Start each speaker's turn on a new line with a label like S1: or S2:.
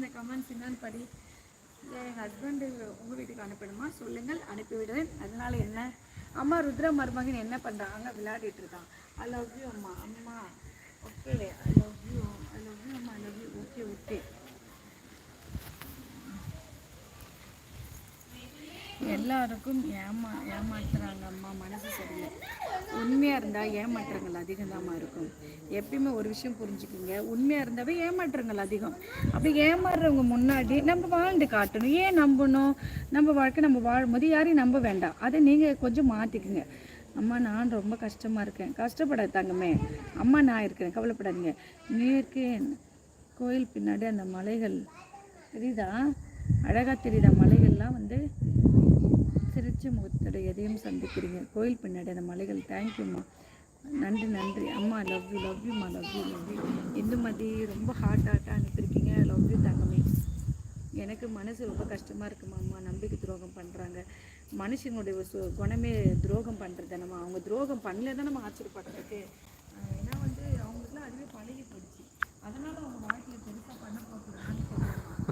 S1: Comments என்னன்னு படி. என் husband உங்கள் வீட்டுக்கு அனுப்பணுமா? சொல்லுங்கள் அனுப்பிவிடுவேன். அதனால என்ன? அம்மா ருத்ர மருமகன் என்ன பண்ணுறாங்க விளையாடிட்டு இருக்கான். ஐ லவ் யூ அம்மா. அம்மா. Okay I love you I love you அம்மா I love you okay okay எல்லாருக்கும் ஏமா ஏமாத்துறாங்க அம்மா மனசு சரியில்லை. உண்மையாக இருந்தால் ஏமாற்றங்கள் அதிகமாக இருக்கும். எப்பயுமே ஒரு விஷயம் புரிஞ்சுக்குங்க. உண்மையாக இருந்தாவே ஏமாற்றங்கள் அதிகம். அப்படி ஏமாறுறவங்க முன்னாடி நம்ம வாழ்ந்து காட்டணும். ஏன் நம்பணும்? நம்ம வாழ்க்கை நம்ம வாழும்போது யாரையும் நம்ப வேண்டாம். அதை நீங்கள் கொஞ்சம் மாற்றிக்குங்க அம்மா நான் ரொம்ப கஷ்டமாக இருக்கேன். கஷ்டப்படாத தங்கமே அம்மா நான் இருக்கிறேன். கவலைப்படாதீங்க. மேற்கே கோயில் பின்னாடி அந்த மலைகள். தெரியுதா? அழகாக தெரியுதா? மலைகள்லாம் வந்து முகத்தோட எதையும் சந்திக்கிறீங்க? கோயில் பின்னாடி அந்த மலைகள். தேங்க்யூம்மா நன்றி நன்றி. அம்மா லவ் யூ லவ் யூம்மா love you love you Indumathi ரொம்ப ஹார்ட் ஹார்ட்டாக அனுப்பியிருக்கீங்க. லவ் யூ தங்கமே. எனக்கு மனசு ரொம்ப கஷ்டமாக இருக்குமா அம்மா நம்பிக்கை துரோகம் பண்ணுறாங்க மனுஷனுடைய ஒரு சு- குணமே துரோகம் பண்ணுறது தானம்மா அவங்க துரோகம் பண்ணல தான் நம்ம ஆச்சரியப்படுறதுக்கு. ஏன்னா வந்து அவங்களுக்குலாம் அதுவே பழகி போயிடுச்சு.